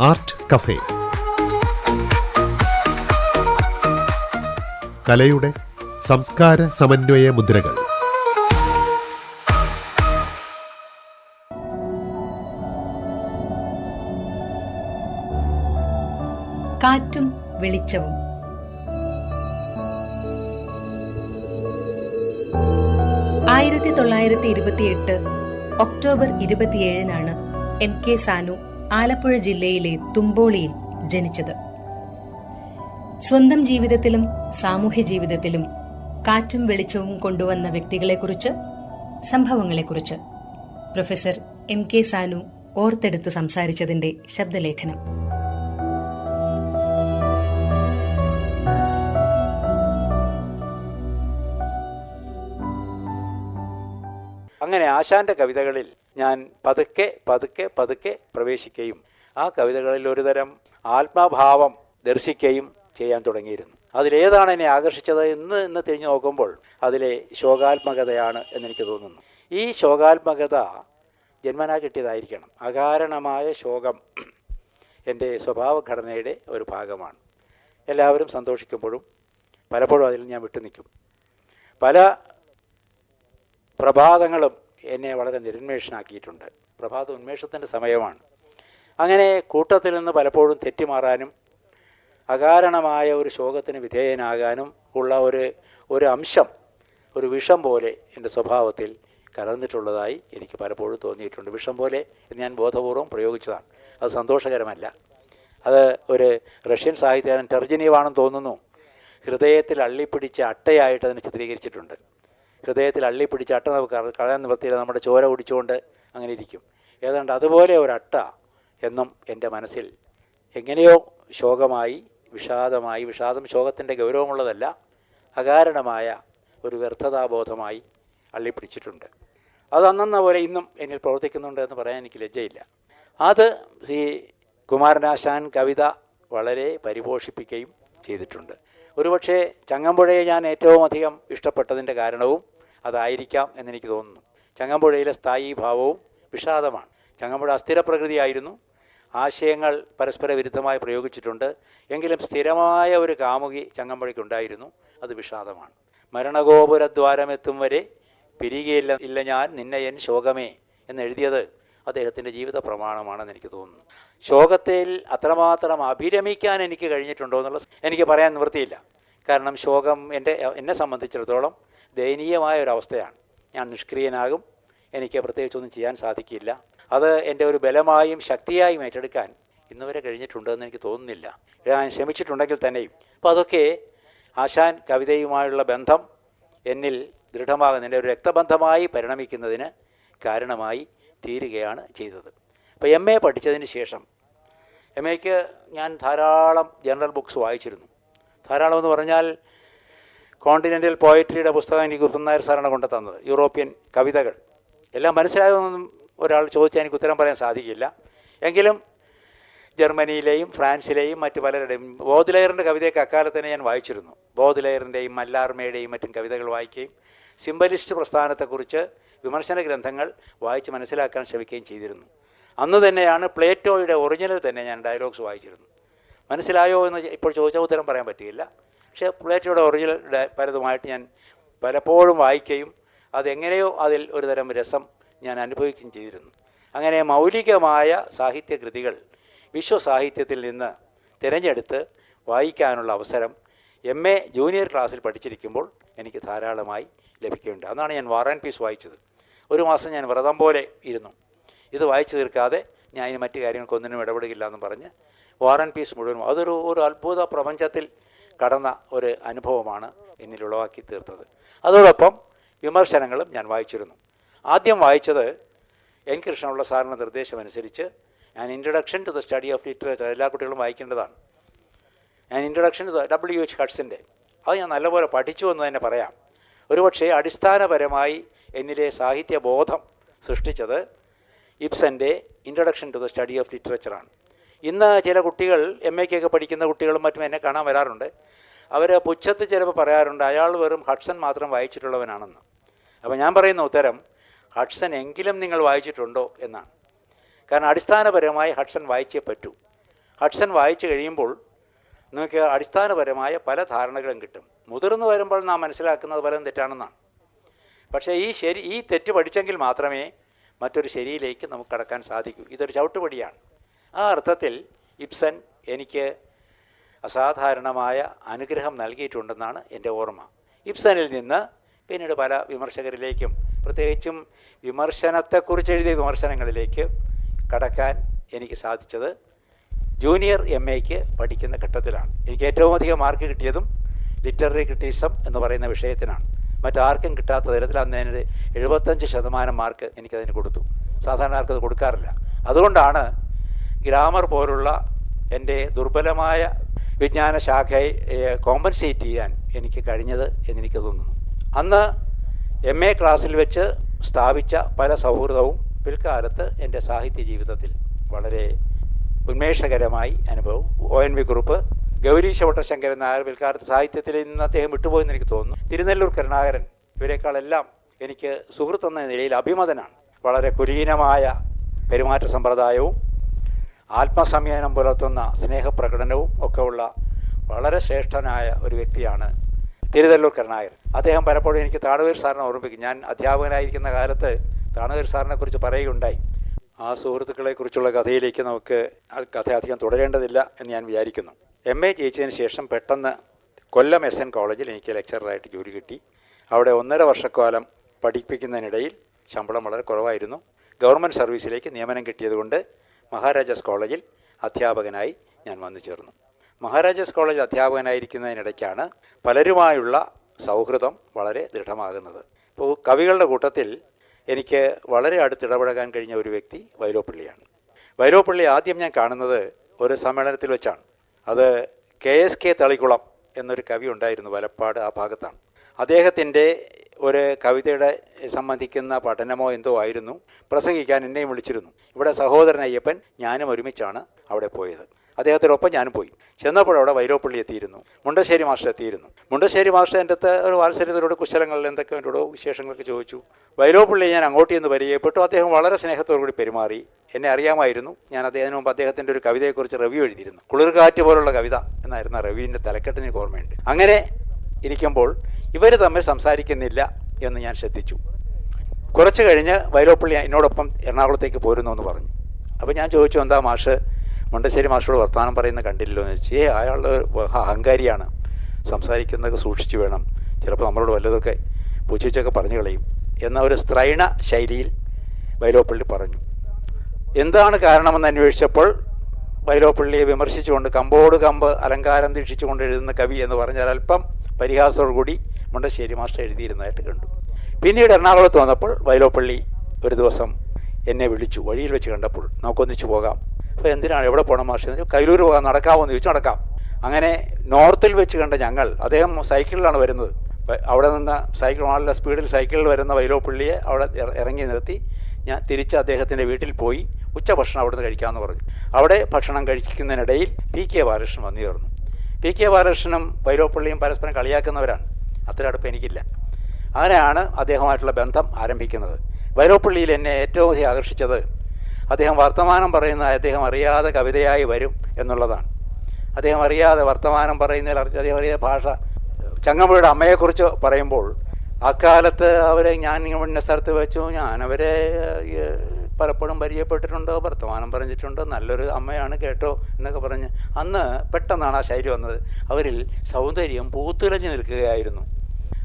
Art cafe. കലയുടെ സംസ്കാര സമന്വയ മുദ്രകൾ. കാറ്റും വെളിച്ചവും. ആയിരത്തി തൊള്ളായിരത്തി ഇരുപത്തിയെട്ട് ഒക്ടോബർ ഇരുപത്തിയേഴിനാണ് എം കെ സാനു ആലപ്പുഴ ജില്ലയിലെ തുമ്പോളിയിൽ ജനിച്ചത്. സ്വന്തം ജീവിതത്തിലും സാമൂഹ്യ ജീവിതത്തിലും കാറ്റും വെളിച്ചവും കൊണ്ടുവന്ന വ്യക്തികളെക്കുറിച്ച് സംഭവങ്ങളെക്കുറിച്ച് പ്രൊഫസർ എം കെ സാനു ഓർത്തെടുത്ത് സംസാരിച്ചതിന്റെ ശബ്ദലേഖനം. അങ്ങനെ ആശാന്റെ കവിതകളിൽ ഞാൻ പതുക്കെ പതുക്കെ പതുക്കെ പ്രവേശിക്കുകയും ആ കവിതകളിൽ ഒരുതരം ആത്മഭാവം ദർശിക്കുകയും ചെയ്യാൻ തുടങ്ങിയിരുന്നു. അതിലേതാണ് എന്നെ ആകർഷിച്ചത് എന്ന് ഇന്ന് തിരിഞ്ഞു നോക്കുമ്പോൾ അതിലെ ശോകാത്മകതയാണ് എന്നെനിക്ക് തോന്നുന്നു. ഈ ശോകാത്മകത ജന്മനാ കിട്ടിയതായിരിക്കണം. അകാരണമായ ശോകം എന്റെ സ്വഭാവഘടനയുടെ ഒരു ഭാഗമാണ്. എല്ലാവരും സന്തോഷിക്കുമ്പോഴും പലപ്പോഴും അതിൽ ഞാൻ വിട്ടു നിൽക്കും പല പ്രഭാതങ്ങളും എന്നെ വളരെ നിരുന്മേഷനാക്കിയിട്ടുണ്ട്. പ്രഭാത ഉന്മേഷത്തിന്റെ സമയമാണ്. അങ്ങനെ കൂട്ടത്തിൽ നിന്ന് പലപ്പോഴും തെറ്റിമാറാനും അകാരണമായ ഒരു ശോകത്തിന് വിധേയനാകാനും ഉള്ള ഒരു ഒരു അംശം ഒരു വിഷം പോലെ എന്റെ സ്വഭാവത്തിൽ കലർന്നിട്ടുള്ളതായി എനിക്ക് പലപ്പോഴും തോന്നിയിട്ടുണ്ട്. വിഷം പോലെ ഞാൻ ബോധപൂർവം പ്രയോഗിച്ചതാണ്. അത് സന്തോഷകരമല്ല. അത് ഒരു റഷ്യൻ സാഹിത്യകാരൻ ടെർജനീവാണെന്ന് തോന്നുന്നു. ഹൃദയത്തിൽ അള്ളിപ്പിടിച്ച അട്ടയായിട്ട് അതിനെ ചിത്രീകരിച്ചിട്ടുണ്ട്. ഹൃദയത്തിൽ അള്ളി പിടിച്ച് അട്ട കളയാൻ നിവൃത്തിയില്ല. നമ്മുടെ ചോര കുടിച്ചുകൊണ്ട് അങ്ങനെ ഇരിക്കും. ഏതാണ്ട് അതുപോലെ ഒരു അട്ട എന്നും എന്റെ മനസ്സിൽ എങ്ങനെയോ ശോകമായി വിഷാദമായി വിഷാദം ശോകത്തിന്റെ ഗൗരവമുള്ളതല്ല അകാരണമായ ഒരു വ്യർത്ഥതാബോധമായി അള്ളിപ്പിടിച്ചിട്ടുണ്ട് അത് അന്നെന്ന പോലെ ഇന്നും എന്നിൽ പ്രവർത്തിക്കുന്നുണ്ട് എന്ന് പറയാൻ എനിക്ക് ലജ്ജയില്ല. അത് ശ്രീ കുമാരനാശാൻ കവിത വളരെ പരിപോഷിപ്പിക്കുകയും ചെയ്തിട്ടുണ്ട്. ഒരുപക്ഷേ ചങ്ങമ്പുഴയെ ഞാൻ ഏറ്റവും അധികം ഇഷ്ടപ്പെട്ടതിന്റെ കാരണവും അതായിരിക്കാം എന്നെനിക്ക് തോന്നുന്നു. ചങ്ങമ്പുഴയിലെ സ്ഥായി ഭാവവും വിഷാദമാണ്. ചങ്ങമ്പുഴ അസ്ഥിര പ്രകൃതിയായിരുന്നു ആശയങ്ങൾ പരസ്പര വിരുദ്ധമായി പ്രയോഗിച്ചിട്ടുണ്ട്. എങ്കിലും സ്ഥിരമായ ഒരു കാമുകി ചങ്ങമ്പുഴയ്ക്കുണ്ടായിരുന്നു. അത് വിഷാദമാണ്. മരണഗോപുരദ്വാരമെത്തും വരെ പിരികയില്ല ഇല്ല ഞാൻ നിന്നെ എൻ ശോകമേ എന്നെഴുതിയത് അദ്ദേഹത്തിന്റെ ജീവിത പ്രമാണമാണെന്ന് എനിക്ക് തോന്നുന്നു. ശോകത്തിൽ അത്രമാത്രം അഭിരമിക്കാൻ എനിക്ക് കഴിഞ്ഞിട്ടുണ്ടോ എന്നുള്ള എനിക്ക് പറയാൻ നിവൃത്തിയില്ല. കാരണം ശോകം എന്റെ എന്നെ സംബന്ധിച്ചിടത്തോളം ദയനീയമായ ഒരു അവസ്ഥയാണ്. ഞാൻ നിഷ്ക്രിയനാകും. എനിക്ക് പ്രത്യേകിച്ചൊന്നും ചെയ്യാൻ സാധിക്കില്ല. അത് എന്റെ ഒരു ബലമായും ശക്തിയായും ഏറ്റെടുക്കാൻ ഇന്നുവരെ കഴിഞ്ഞിട്ടുണ്ടെന്ന് എനിക്ക് തോന്നുന്നില്ല. ഞാൻ ശ്രമിച്ചിട്ടുണ്ടെങ്കിൽ തന്നെയും. അപ്പോൾ അതൊക്കെ ആശാൻ കവിതയുമായുള്ള ബന്ധം എന്നിൽ ദൃഢമാകുന്ന എന്റെ ഒരു രക്തബന്ധമായി പരിണമിക്കുന്നതിന് കാരണമായി തീരുകയാണ് ചെയ്തത്. അപ്പോൾ എം എ പഠിച്ചതിന് ശേഷം എം എക്ക് ഞാൻ ധാരാളം ജനറൽ ബുക്സ് വായിച്ചിരുന്നു. ധാരാളം എന്ന് പറഞ്ഞാൽ കോണ്ടിനെന്റൽ പോയട്രിയുടെ പുസ്തകം എനിക്ക് ഉത്തം നായർ സാറാണ് കൊണ്ടു തന്നത്. യൂറോപ്യൻ കവിതകൾ. എല്ലാം മനസ്സിലായതൊന്നും ഒരാൾ ചോദിച്ചാൽ എനിക്ക് ഉത്തരം പറയാൻ സാധിക്കില്ല. എങ്കിലും ജർമ്മനിയിലെയും ഫ്രാൻസിലെയും മറ്റ് പലരുടെയും ബോധലയറിന്റെ കവിതയൊക്കെ അക്കാലത്ത് തന്നെ ഞാൻ വായിച്ചിരുന്നു. ബോധലയറിന്റെയും മല്ലാർമയുടെയും മറ്റും കവിതകൾ വായിക്കുകയും സിംബലിസ്റ്റ് പ്രസ്ഥാനത്തെക്കുറിച്ച് വിമർശന ഗ്രന്ഥങ്ങൾ വായിച്ച് മനസ്സിലാക്കാൻ ശ്രമിക്കുകയും ചെയ്തിരുന്നു. അന്ന് തന്നെയാണ് പ്ലേറ്റോയുടെ ഒറിജിനൽ തന്നെ ഞാൻ ഡയലോഗ്സ് വായിച്ചിരുന്നു മനസ്സിലായോ എന്ന് ഇപ്പോൾ ചോദിച്ചാൽ ഉത്തരം പറയാൻ പറ്റിയില്ല പക്ഷേ പ്ലേറ്റോയുടെ ഒറിജിനൽ പലതുമായിട്ട് ഞാൻ പലപ്പോഴും വായിക്കുകയും അതെങ്ങനെയോ അതിൽ ഒരുതരം രസം ഞാൻ അനുഭവിക്കുകയും ചെയ്തിരുന്നു. അങ്ങനെ മൗലികമായ സാഹിത്യകൃതികൾ വിശ്വസാഹിത്യത്തിൽ നിന്ന് തിരഞ്ഞെടുത്ത് വായിക്കാനുള്ള അവസരം എം എ ജൂനിയർ ക്ലാസ്സിൽ പഠിച്ചിരിക്കുമ്പോൾ എനിക്ക് ധാരാളമായി ലഭിക്കുന്നുണ്ട് അന്നാണ് ഞാൻ വാർ ആൻഡ് പീസ് വായിച്ചത്. ഒരു മാസം ഞാൻ വ്രതം പോലെ ഇരുന്നു. ഇത് വായിച്ചു തീർക്കാതെ ഞാൻ ഇനി മറ്റു കാര്യങ്ങൾക്കൊന്നിനും ഇടപെടുകയില്ല എന്ന് പറഞ്ഞ് വാർ ആൻഡ് പീസ് മുഴുവനും അതൊരു ഒരു അത്ഭുത പ്രപഞ്ചത്തിൽ കടന്ന ഒരു അനുഭവമാണ് എന്നിൽ ഉളവാക്കി തീർത്തത്. അതോടൊപ്പം വിമർശനങ്ങളും ഞാൻ വായിച്ചിരുന്നു. ആദ്യം വായിച്ചത് എൻ കൃഷ്ണപിള്ള സാറിന്റെ നിർദ്ദേശമനുസരിച്ച് ഞാൻ introduction to the study of literature എല്ലാ കുട്ടികളും വായിക്കേണ്ടതാണ്. ഞാൻ ഇൻട്രഡക്ഷൻ ടു ഡബ്ല്യു എച്ച് ഹഡ്സിന്റെ അത് ഞാൻ നല്ലപോലെ പഠിച്ചു എന്ന് തന്നെ പറയാം. ഒരുപക്ഷെ അടിസ്ഥാനപരമായി എന്നിലെ സാഹിത്യബോധം സൃഷ്ടിച്ചത് ഇബ്സന്റെ introduction to the study of ലിറ്ററേച്ചറാണ് ഇന്ന് ചില കുട്ടികൾ എം എക്കൊക്കെ പഠിക്കുന്ന കുട്ടികളും മറ്റും എന്നെ കാണാൻ വരാറുണ്ട്. അവർ പുച്ഛത്ത് ചിലപ്പോൾ പറയാറുണ്ട് അയാൾ വെറും ഹഡ്സൺ മാത്രം വായിച്ചിട്ടുള്ളവനാണെന്ന്. അപ്പോൾ ഞാൻ പറയുന്ന ഉത്തരം ഹഡ്സൺ എങ്കിലും നിങ്ങൾ വായിച്ചിട്ടുണ്ടോ? എന്നാണ്. കാരണം അടിസ്ഥാനപരമായി ഹഡ്സൺ വായിച്ചേ പറ്റൂ. ഹഡ്സൺ വായിച്ചു കഴിയുമ്പോൾ നിങ്ങൾക്ക് അടിസ്ഥാനപരമായ പല ധാരണകളും കിട്ടും. മുതിർന്നു വരുമ്പോൾ നാം മനസ്സിലാക്കുന്നത് പലതും തെറ്റാണെന്നാണ്. പക്ഷേ ഈ ശരി ഈ തെറ്റ് പഠിച്ചെങ്കിൽ മാത്രമേ മറ്റൊരു ശരിയിലേക്ക് നമുക്ക് കടക്കാൻ സാധിക്കൂ. ഇതൊരു ചവിട്ടുപടിയാണ്. ആ അർത്ഥത്തിൽ ഇബ്സൻ എനിക്ക് അസാധാരണമായ അനുഗ്രഹം നൽകിയിട്ടുണ്ടെന്നാണ് എന്റെ ഓർമ്മ. ഇപ്സനിൽ നിന്ന് പിന്നീട് പല വിമർശകരിലേക്കും പ്രത്യേകിച്ചും വിമർശനത്തെക്കുറിച്ച് എഴുതിയ വിമർശനങ്ങളിലേക്ക് കടക്കാൻ എനിക്ക് സാധിച്ചത് ജൂനിയർ എം എക്ക് പഠിക്കുന്ന ഘട്ടത്തിലാണ്. എനിക്ക് ഏറ്റവും അധികം മാർക്ക് കിട്ടിയതും ലിറ്റററി ക്രിറ്റിസം എന്ന് പറയുന്ന വിഷയത്തിനാണ്. മറ്റാർക്കും കിട്ടാത്ത തരത്തിൽ അന്ന് എഴുപത്തഞ്ച് ശതമാനം മാർക്ക് എനിക്കതിന് കൊടുത്തു. സാധാരണ ആർക്കത് കൊടുക്കാറില്ല. അതുകൊണ്ടാണ് ഗ്രാമർ പോലുള്ള എന്റെ ദുർബലമായ വിജ്ഞാന ശാഖയെ കോമ്പൻസേറ്റ് ചെയ്യാൻ എനിക്ക് കഴിഞ്ഞത് എന്നെനിക്ക് തോന്നുന്നു. അന്ന് എം എ ക്ലാസ്സിൽ വെച്ച് സ്ഥാപിച്ച പല സൗഹൃദവും പിൽക്കാലത്ത് എന്റെ സാഹിത്യ ജീവിതത്തിൽ വളരെ ഉന്മേഷകരമായി അനുഭവം. O N V Kurup Gowreesa Sankaran Nair പിൽക്കാലത്ത് സാഹിത്യത്തിൽ ഇന്ന് അദ്ദേഹം വിട്ടുപോയെന്ന് എനിക്ക് തോന്നുന്നു. തിരുനെല്ലൂർ കരുണാകരൻ ഇവരെക്കാളെല്ലാം എനിക്ക് സുഹൃത്തെന്ന നിലയിൽ അഭിമതനാണ്. വളരെ കുലീനമായ പെരുമാറ്റ സമ്പ്രദായവും ആത്മസംയനം പുലർത്തുന്ന സ്നേഹപ്രകടനവും ഒക്കെയുള്ള വളരെ ശ്രേഷ്ഠനായ ഒരു വ്യക്തിയാണ് തിരുതല്ലൂർ കരുണായർ അദ്ദേഹം പലപ്പോഴും എനിക്ക് താണുവീർ സാറിനെ ഓർമ്മിപ്പിക്കും. ഞാൻ അധ്യാപകനായിരിക്കുന്ന കാലത്ത് താണുവീർ സാറിനെ കുറിച്ച് പറയുകയുണ്ടായി. ആ സുഹൃത്തുക്കളെ കുറിച്ചുള്ള കഥയിലേക്ക് നമുക്ക് കഥ അധികം തുടരേണ്ടതില്ല എന്ന് ഞാൻ വിചാരിക്കുന്നു. എം. എ. ജയിച്ചതിന് ശേഷം പെട്ടെന്ന് കൊല്ലം എസ്. എൻ. കോളേജിൽ എനിക്ക് ലെക്ചറായിട്ട് ജോലി കിട്ടി. അവിടെ ഒന്നര വർഷക്കാലം പഠിപ്പിക്കുന്നതിനിടയിൽ ശമ്പളം വളരെ കുറവായിരുന്നു. ഗവൺമെന്റ് സർവീസിലേക്ക് നിയമനം കിട്ടിയതുകൊണ്ട് മഹാരാജാസ് കോളേജിൽ അധ്യാപകനായി ഞാൻ വന്നു ചേർന്നു. മഹാരാജാസ് കോളേജ് അധ്യാപകനായിരിക്കുന്നതിനിടയ്ക്കാണ് പലരുമായുള്ള സൗഹൃദം വളരെ ദൃഢമാകുന്നത്. ഇപ്പോൾ കവികളുടെ കൂട്ടത്തിൽ എനിക്ക് വളരെ അടുത്തിടപഴകാൻ കഴിഞ്ഞ ഒരു വ്യക്തി വൈലോപ്പള്ളിയാണ് വൈലോപ്പള്ളി ആദ്യം ഞാൻ കാണുന്നത് ഒരു സമ്മേളനത്തിൽ വെച്ചാണ്. അത് കെ എസ് കെ തളിക്കുളം എന്നൊരു കവി ഉണ്ടായിരുന്നു വലപ്പാട് ആ ഭാഗത്താണ്. അദ്ദേഹത്തിന്റെ ഒരു കവിതയുടെ സംബന്ധിക്കുന്ന പഠനമോ എന്തോ ആയിരുന്നു. പ്രസംഗിക്കാൻ എന്നെയും വിളിച്ചിരുന്നു. ഇവിടെ സഹോദരൻ അയ്യപ്പൻ ഞാനും ഒരുമിച്ചാണ് അവിടെ പോയത്. അദ്ദേഹത്തിനൊപ്പം ഞാനും പോയി. ചെന്നപ്പോൾ അവിടെ വൈലോപ്പള്ളി എത്തിയിരുന്നു. മുണ്ടശ്ശേരി മാസ്റ്റർ എത്തിയിരുന്നു. മുണ്ടശ്ശേരി മാസ്റ്റർ എന്റെ അടുത്ത് ഒരു വാത്സര്യത്തിലൂടെ കുശലങ്ങളിൽ എന്തൊക്കെ എന്നോട് വിശേഷങ്ങളൊക്കെ ചോദിച്ചു. വൈലോപ്പള്ളി ഞാൻ അങ്ങോട്ട് നിന്ന് പരിചയപ്പെട്ടു. അദ്ദേഹം വളരെ സ്നേഹത്തോടു കൂടി പെരുമാറി. എന്നെ അറിയാമായിരുന്നു. ഞാൻ അദ്ദേഹത്തിന് മുമ്പ് അദ്ദേഹത്തിന്റെ ഒരു കവിതയെക്കുറിച്ച് റിവ്യൂ എഴുതിയിരുന്നു. കുളിർകാറ്റ് പോലുള്ള കവിത എന്നായിരുന്നു ആ റിവ്യൂവിന്റെ തലക്കെട്ടിന് ഓർമ്മയുണ്ട്. അങ്ങനെ ഇരിക്കുമ്പോൾ ഇവർ തമ്മിൽ സംസാരിക്കുന്നില്ല എന്ന് ഞാൻ ശ്രദ്ധിച്ചു. കുറച്ച് കഴിഞ്ഞ് വൈലോപ്പള്ളി എന്നോടൊപ്പം എറണാകുളത്തേക്ക് പോരുന്നു എന്ന് പറഞ്ഞു. അപ്പോൾ ഞാൻ ചോദിച്ചു എന്താ മാഷ്? മുണ്ടശ്ശേരി മാഷോട് വർത്തമാനം പറയുന്ന കണ്ടില്ലല്ലോ? എന്ന് വെച്ചാൽ ഏ അയാളുടെ അഹങ്കാരിയാണ്. സംസാരിക്കുന്നതൊക്കെ സൂക്ഷിച്ചു വേണം. ചിലപ്പോൾ നമ്മളോട് വല്ലതൊക്കെ പൂച്ചിച്ചൊക്കെ പറഞ്ഞു കളയും. എന്ന ഒരു സ്ത്രൈണ ശൈലിയിൽ വൈലോപ്പള്ളി പറഞ്ഞു. എന്താണ് കാരണമെന്ന് അന്വേഷിച്ചപ്പോൾ വൈലോപ്പള്ളിയെ വിമർശിച്ചുകൊണ്ട് കമ്പോട് കമ്പ് അലങ്കാരം ദീക്ഷിച്ചുകൊണ്ട് എഴുതുന്ന കവി എന്ന് പറഞ്ഞാൽ അല്പം പരിഹാസത്തോടുകൂടി മുണ്ടശ്ശേരി മാസ്റ്റർ എഴുതിയിരുന്നതായിട്ട് കണ്ടു. പിന്നീട് എറണാകുളത്ത് വന്നപ്പോൾ വൈലോപ്പള്ളി ഒരു ദിവസം എന്നെ വിളിച്ചു. വഴിയിൽ വെച്ച് കണ്ടപ്പോൾ നമുക്കൊന്നിച്ച് പോകാം. അപ്പോൾ എന്തിനാണ്? എവിടെ പോകണം മാഷ് എന്ന് കൈലൂർ പോകാം. നടക്കാമോ? എന്ന് ചോദിച്ചു. നടക്കാം. അങ്ങനെ നോർത്തിൽ വെച്ച് കണ്ട ഞങ്ങൾ അദ്ദേഹം സൈക്കിളിലാണ് വരുന്നത്. അവിടെ നിന്ന് സൈക്കിൾ നല്ല സ്പീഡിൽ സൈക്കിളിൽ വരുന്ന വൈലോപ്പള്ളിയെ അവിടെ ഇറങ്ങി നിർത്തി. ഞാൻ തിരിച്ച് അദ്ദേഹത്തിന്റെ വീട്ടിൽ പോയി ഉച്ചഭക്ഷണം അവിടുന്ന് കഴിക്കാമെന്ന് പറഞ്ഞു. അവിടെ ഭക്ഷണം കഴിക്കുന്നതിനിടയിൽ പി കെ ബാലകൃഷ്ണൻ വന്നു ചേർന്നു പി കെ ബാലകൃഷ്ണനും വൈലോപ്പള്ളിയും പരസ്പരം കളിയാക്കുന്നവരാണ്. അത്ര അടുപ്പം എനിക്കില്ല. അങ്ങനെയാണ് അദ്ദേഹമായിട്ടുള്ള ബന്ധം ആരംഭിക്കുന്നത്. വൈലോപ്പള്ളിയിൽ എന്നെ ഏറ്റവും അധികം ആകർഷിച്ചത് അദ്ദേഹം വർത്തമാനം പറയുന്ന അദ്ദേഹം അറിയാതെ കവിതയായി വരും എന്നുള്ളതാണ്. അദ്ദേഹം അറിയാതെ വർത്തമാനം പറയുന്നതിൽ അദ്ദേഹം അറിയാതെ ഭാഷ ചങ്ങമ്പുഴയുടെ അമ്മയെക്കുറിച്ച് പറയുമ്പോൾ അക്കാലത്ത് അവരെ ഞാൻ ഇന്ന സ്ഥലത്ത് വെച്ചു ഞാൻ അവരെ പലപ്പോഴും പരിചയപ്പെട്ടിട്ടുണ്ട് വർത്തമാനം പറഞ്ഞിട്ടുണ്ട് നല്ലൊരു അമ്മയാണ് കേട്ടോ എന്നൊക്കെ പറഞ്ഞ് അന്ന് പെട്ടെന്നാണ് ആ ശൈലി വന്നത്. അവരിൽ സൗന്ദര്യം പൂത്തുലഞ്ഞു നിൽക്കുകയായിരുന്നു.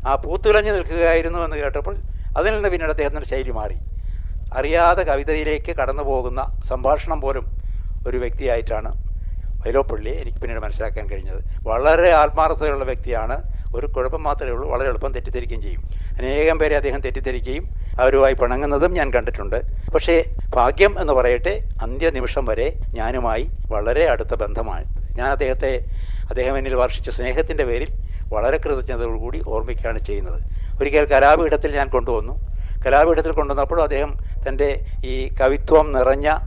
ആ പൂത്തുലഞ്ഞു നിൽക്കുകയായിരുന്നു എന്ന് കേട്ടപ്പോൾ അതിൽ നിന്ന് പിന്നീട് അദ്ദേഹത്തിന്റെ ശൈലി മാറി. അറിയാതെ കവിതയിലേക്ക് കടന്നു പോകുന്ന സംഭാഷണം പോലും ഒരു വ്യക്തിയായിട്ടാണ് വൈലോപ്പള്ളിയെ എനിക്ക് പിന്നീട് മനസ്സിലാക്കാൻ കഴിഞ്ഞത്. വളരെ ആത്മാർത്ഥതയുള്ള വ്യക്തിയാണ്. ഒരു കുഴപ്പം മാത്രമേ ഉള്ളൂ. വളരെ എളുപ്പം തെറ്റിദ്ധരിക്കുകയും ചെയ്യും. അനേകം പേരെ അദ്ദേഹം തെറ്റിദ്ധരിക്കുകയും അവരുമായി പിണങ്ങുന്നതും ഞാൻ കണ്ടിട്ടുണ്ട്. പക്ഷേ ഭാഗ്യം എന്ന് പറയട്ടെ അന്ത്യനിമിഷം വരെ ഞാനുമായി വളരെ അടുത്ത ബന്ധമാണ്. ഞാൻ അദ്ദേഹത്തെ അദ്ദേഹം എന്നിൽ വർഷിച്ച സ്നേഹത്തിന്റെ പേരിൽ വളരെ കൃതജ്ഞതയോടുകൂടി ഓർമ്മിക്കുകയാണ് ചെയ്യുന്നത്. ഒരിക്കൽ കലാപീഠത്തിൽ ഞാൻ കൊണ്ടുവന്നു. കലാപീഠത്തിൽ കൊണ്ടുവന്നപ്പോൾ അദ്ദേഹം തന്റെ ഈ കവിത്വം നിറഞ്ഞ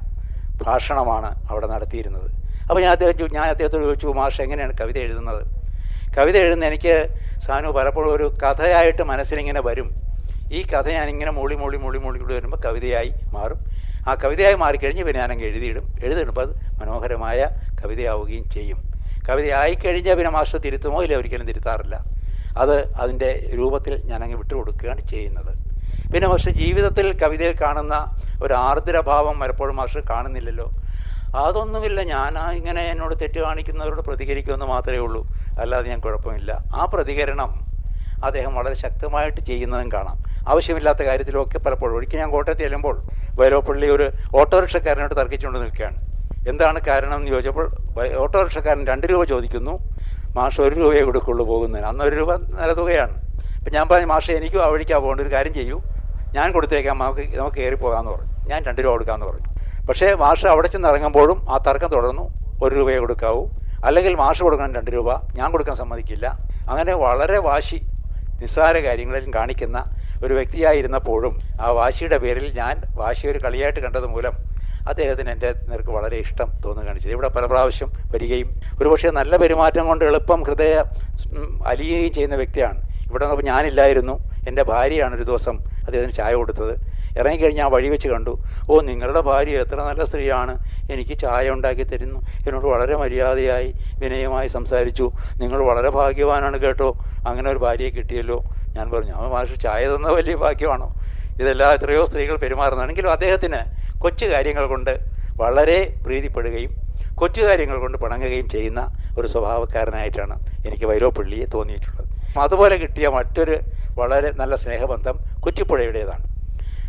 ഭാഷണമാണ് അവിടെ നടത്തിയിരുന്നത്. അപ്പോൾ ഞാൻ അദ്ദേഹം ഞാൻ അദ്ദേഹത്തോട് ചോദിച്ചു മാഷ് എങ്ങനെയാണ് കവിത എഴുതുന്നത്? കവിത എഴുതുന്ന എനിക്ക് സാനു പലപ്പോഴും ഒരു കഥയായിട്ട് മനസ്സിലിങ്ങനെ വരും. ഈ കഥ ഞാനിങ്ങനെ മൂളി മൂളി മൂളി മൂളി കൂടി വരുമ്പോൾ കവിതയായി മാറും. ആ കവിതയായി മാറിക്കഴിഞ്ഞ് പിന്നെ ഞാനങ്ങ് എഴുതിയിടും. എഴുതിയിടുമ്പോൾ അത് മനോഹരമായ കവിതയാവുകയും ചെയ്യും. കവിതയായി കഴിഞ്ഞാൽ പിന്നെ മാസ്റ്റർ തിരുത്തുമോ ഇല്ല ഒരിക്കലും തിരുത്താറില്ല. അത് അതിന്റെ രൂപത്തിൽ ഞാനങ്ങ് വിട്ടുകൊടുക്കുകയാണ് ചെയ്യുന്നത്. പിന്നെ മാസ്റ്റർ ജീവിതത്തിൽ കവിതയിൽ കാണുന്ന ഒരു ആർദ്രഭാവം പലപ്പോഴും മാസ്റ്റർ കാണുന്നില്ലല്ലോ. അതൊന്നുമില്ല. ഞാൻ ഇങ്ങനെ എന്നോട് തെറ്റ് കാണിക്കുന്നവരോട് പ്രതികരിക്കുമെന്ന് മാത്രമേ ഉള്ളൂ. അല്ലാതെ ഞാൻ കുഴപ്പമില്ല. ആ പ്രതികരണം അദ്ദേഹം വളരെ ശക്തമായിട്ട് ചെയ്യുന്നതും കാണാം. ആവശ്യമില്ലാത്ത കാര്യത്തിലൊക്കെ പലപ്പോഴും ഒരിക്കൽ ഞാൻ കോട്ടയത്ത് ചെല്ലുമ്പോൾ വൈലോപ്പള്ളി ഒരു ഓട്ടോറിക്ഷക്കാരനോട് തർക്കിച്ചുകൊണ്ട് നിൽക്കുകയാണ്. എന്താണ് കാരണം എന്ന് ചോദിച്ചപ്പോൾ ഓട്ടോറിക്ഷക്കാരൻ രണ്ട് രൂപ ചോദിക്കുന്നു. മാഷ് ഒരു രൂപയെ കൊടുക്കുള്ളൂ പോകുന്നതിന്. അന്ന് ഒരു രൂപ നല്ല തുകയാണ്. അപ്പം ഞാൻ പറഞ്ഞു മാഷ് എനിക്കും ആ വഴിക്കാണ് പോകേണ്ട ഒരു കാര്യം ചെയ്യൂ. ഞാൻ കൊടുത്തേക്കാം നമുക്ക് നമുക്ക് കയറി പോകാമെന്ന് പറഞ്ഞു. ഞാൻ രണ്ട് രൂപ കൊടുക്കാമെന്ന് പറഞ്ഞു. പക്ഷേ മാഷ് അവിടെ ചെന്ന് ഇറങ്ങുമ്പോഴും ആ തർക്കം തുടർന്നു. ഒരു രൂപയെ കൊടുക്കാവൂ. അല്ലെങ്കിൽ മാഷ് കൊടുക്കാൻ രണ്ട് രൂപ. ഞാൻ കൊടുക്കാൻ സമ്മതിക്കില്ല. അങ്ങനെ വളരെ വാശി നിസ്സാര കാര്യങ്ങളിലും കാണിക്കുന്ന ഒരു വ്യക്തിയായിരുന്നപ്പോഴും ആ വാശിയുടെ പേരിൽ ഞാൻ വാശി ഒരു കളിയായിട്ട് കണ്ടത് മൂലം അദ്ദേഹത്തിന് എന്റെ നിനക്ക് വളരെ ഇഷ്ടം തോന്നുക കാണിച്ചത് ഇവിടെ പല പ്രാവശ്യം വരികയും ഒരുപക്ഷെ നല്ല പെരുമാറ്റം കൊണ്ട് എളുപ്പം ഹൃദയ അലിയുകയും ചെയ്യുന്ന വ്യക്തിയാണ്. ഇവിടെ നിന്നപ്പോൾ ഞാനില്ലായിരുന്നു. എന്റെ ഭാര്യയാണ് ഒരു ദിവസം അദ്ദേഹത്തിന് ചായ കൊടുത്തത്. ഇറങ്ങിക്കഴിഞ്ഞ് ആ വഴി വെച്ച് കണ്ടു. ഓ നിങ്ങളുടെ ഭാര്യ എത്ര നല്ല സ്ത്രീയാണ്. എനിക്ക് ചായ ഉണ്ടാക്കി തരുന്നു. എന്നോട് വളരെ മര്യാദയായി വിനയമായി സംസാരിച്ചു. നിങ്ങൾ വളരെ ഭാഗ്യവാനാണ് കേട്ടോ. അങ്ങനെ ഒരു ഭാര്യയെ കിട്ടിയല്ലോ. ഞാൻ പറഞ്ഞു അവൻ മാഷ് ചായ തന്ന വലിയ ഭാഗ്യമാണോ? ഇതെല്ലാം എത്രയോ സ്ത്രീകൾ പെരുമാറുന്നതാണെങ്കിലും അദ്ദേഹത്തിന് കൊച്ചു കാര്യങ്ങൾ കൊണ്ട് വളരെ പ്രീതിപ്പെടുകയും കൊച്ചു കാര്യങ്ങൾ കൊണ്ട് പിണങ്ങുകയും ചെയ്യുന്ന ഒരു സ്വഭാവക്കാരനായിട്ടാണ് എനിക്ക് വൈലോപ്പള്ളിയെ തോന്നിയിട്ടുള്ളത്. അതുപോലെ കിട്ടിയ മറ്റൊരു വളരെ നല്ല സ്നേഹബന്ധം കുറ്റിപ്പുഴയുടേതാണ്.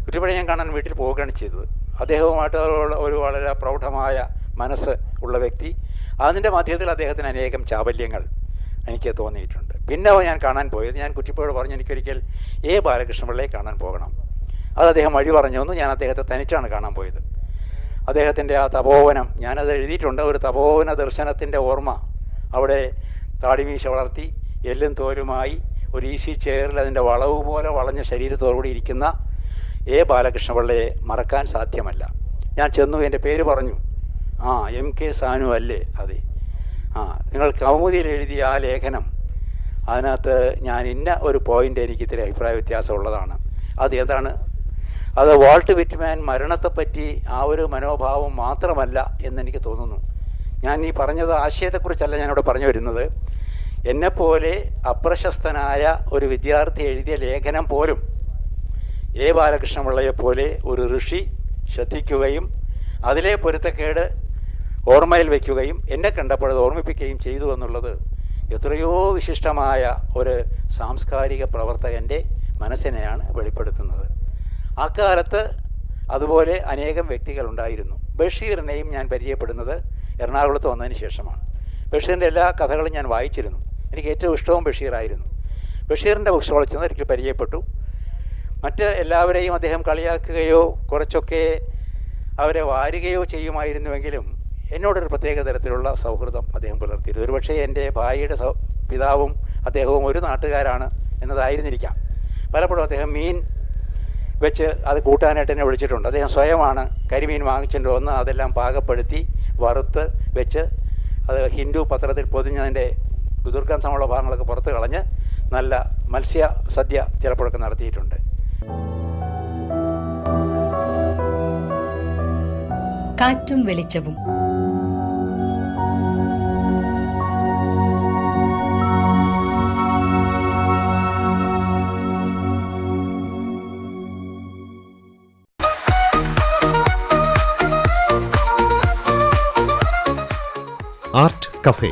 കുറ്റിപ്പുഴ ഞാൻ കാണാൻ വീട്ടിൽ പോവുകയാണ് ചെയ്തത്. അദ്ദേഹവുമായിട്ട് ഒരു വളരെ പ്രൗഢമായ മനസ്സ് ഉള്ള വ്യക്തി. അതിന്റെ മധ്യത്തിൽ അദ്ദേഹത്തിന് അനേകം ചാബല്യങ്ങൾ എനിക്ക് തോന്നിയിട്ടുണ്ട്. പിന്നെ ഞാൻ കാണാൻ പോയത് ഞാൻ കുറ്റിപ്പുഴ പറഞ്ഞു എനിക്കൊരിക്കൽ എ. ബാലകൃഷ്ണപിള്ളയെ കാണാൻ പോകണം. അത് അദ്ദേഹം വഴി പറഞ്ഞു തന്നു. ഞാൻ അദ്ദേഹത്തെ തനിച്ചാണ് കാണാൻ പോയത്. അദ്ദേഹത്തിന്റെ ആ തപോവനം ഞാനത് എഴുതിയിട്ടുണ്ട്. ഒരു തപോവന ദർശനത്തിന്റെ ഓർമ്മ അവിടെ താടിമീശ വളർത്തി എല്ലും തോലുമായി ഒരു ഈസി ചെയറിൽ അതിന്റെ വളവ് പോലെ വളഞ്ഞ ശരീരത്തോടുകൂടി ഇരിക്കുന്ന എ ബാലകൃഷ്ണപിള്ളയെ മറക്കാൻ സാധ്യമല്ല. ഞാൻ ചെന്നു എന്റെ പേര് പറഞ്ഞു. ആ എം കെ സാനു അല്ലേ? അതെ. ആ നിങ്ങൾ കൗമുദിയിൽ എഴുതിയ ആ ലേഖനം അതിനകത്ത് ഞാൻ ഇന്ന ഒരു പോയിന്റ് എനിക്ക് ഇത്തിരി അഭിപ്രായ വ്യത്യാസമുള്ളതാണ് അത് ഏതാണ്? അത് വാൾട്ട് വിറ്റ്മാൻ മരണത്തെപ്പറ്റി ആ ഒരു മനോഭാവം മാത്രമല്ല എന്നെനിക്ക് തോന്നുന്നു. ഞാൻ ഈ പറഞ്ഞത് ആശയത്തെക്കുറിച്ചല്ല ഞാനിവിടെ പറഞ്ഞു വരുന്നത്. എന്നെപ്പോലെ അപ്രശസ്തനായ ഒരു വിദ്യാർത്ഥി എഴുതിയ ലേഖനം പോലും എ ബാലകൃഷ്ണപിള്ളയെപ്പോലെ ഒരു ഋഷി ശ്രദ്ധിക്കുകയും അതിലെ പൊരുത്തക്കേട് ഓർമ്മയിൽ വയ്ക്കുകയും എന്നെ കണ്ടപ്പോൾ അത് ഓർമ്മിപ്പിക്കുകയും ചെയ്തു എന്നുള്ളത് എത്രയോ വിശിഷ്ടമായ ഒരു സാംസ്കാരിക പ്രവർത്തകന്റെ മനസ്സിനെയാണ് വെളിപ്പെടുത്തുന്നത്. അക്കാലത്ത് അതുപോലെ അനേകം വ്യക്തികളുണ്ടായിരുന്നു. ബഷീറിനെയും ഞാൻ പരിചയപ്പെടുന്നത് എറണാകുളത്ത് വന്നതിന് ശേഷമാണ്. ബഷീറിന്റെ എല്ലാ കഥകളും ഞാൻ വായിച്ചിരുന്നു. എനിക്ക് ഏറ്റവും ഇഷ്ടവും ബഷീറായിരുന്നു. ബഷീറിന്റെ ബുക്ക് സ്റ്റോളിൽ ചെന്ന് ഒരിക്കൽ പരിചയപ്പെട്ടു. മറ്റ് എല്ലാവരെയും അദ്ദേഹം കളിയാക്കുകയോ കുറച്ചൊക്കെ അവരെ വാരുകയോ ചെയ്യുമായിരുന്നുവെങ്കിലും എന്നോടൊരു പ്രത്യേക തരത്തിലുള്ള സൗഹൃദം അദ്ദേഹം പുലർത്തിയിരുന്നു. ഒരുപക്ഷേ എന്റെ ഭാര്യയുടെ സൗ പിതാവും അദ്ദേഹവും ഒരു നാട്ടുകാരാണ് എന്നതായിരുന്നിരിക്കാം. പലപ്പോഴും അദ്ദേഹം മീൻ വെച്ച് അത് കൂട്ടാനായിട്ട് എന്നെ വിളിച്ചിട്ടുണ്ട്. അദ്ദേഹം സ്വയമാണ് കരിമീൻ വാങ്ങിച്ചിട്ട് വന്ന് അതെല്ലാം പാകപ്പെടുത്തി വറുത്ത് വെച്ച് അത് ഹിന്ദു പത്രത്തിൽ പൊതിഞ്ഞതിന്റെ ദുർഗന്ധമുള്ള ഭാഗങ്ങളൊക്കെ പുറത്ത് കളഞ്ഞ് നല്ല മത്സ്യ സദ്യ ചിലപ്പോഴൊക്കെ നടത്തിയിട്ടുണ്ട്. കാറ്റും വെളിച്ചവും. Art cafe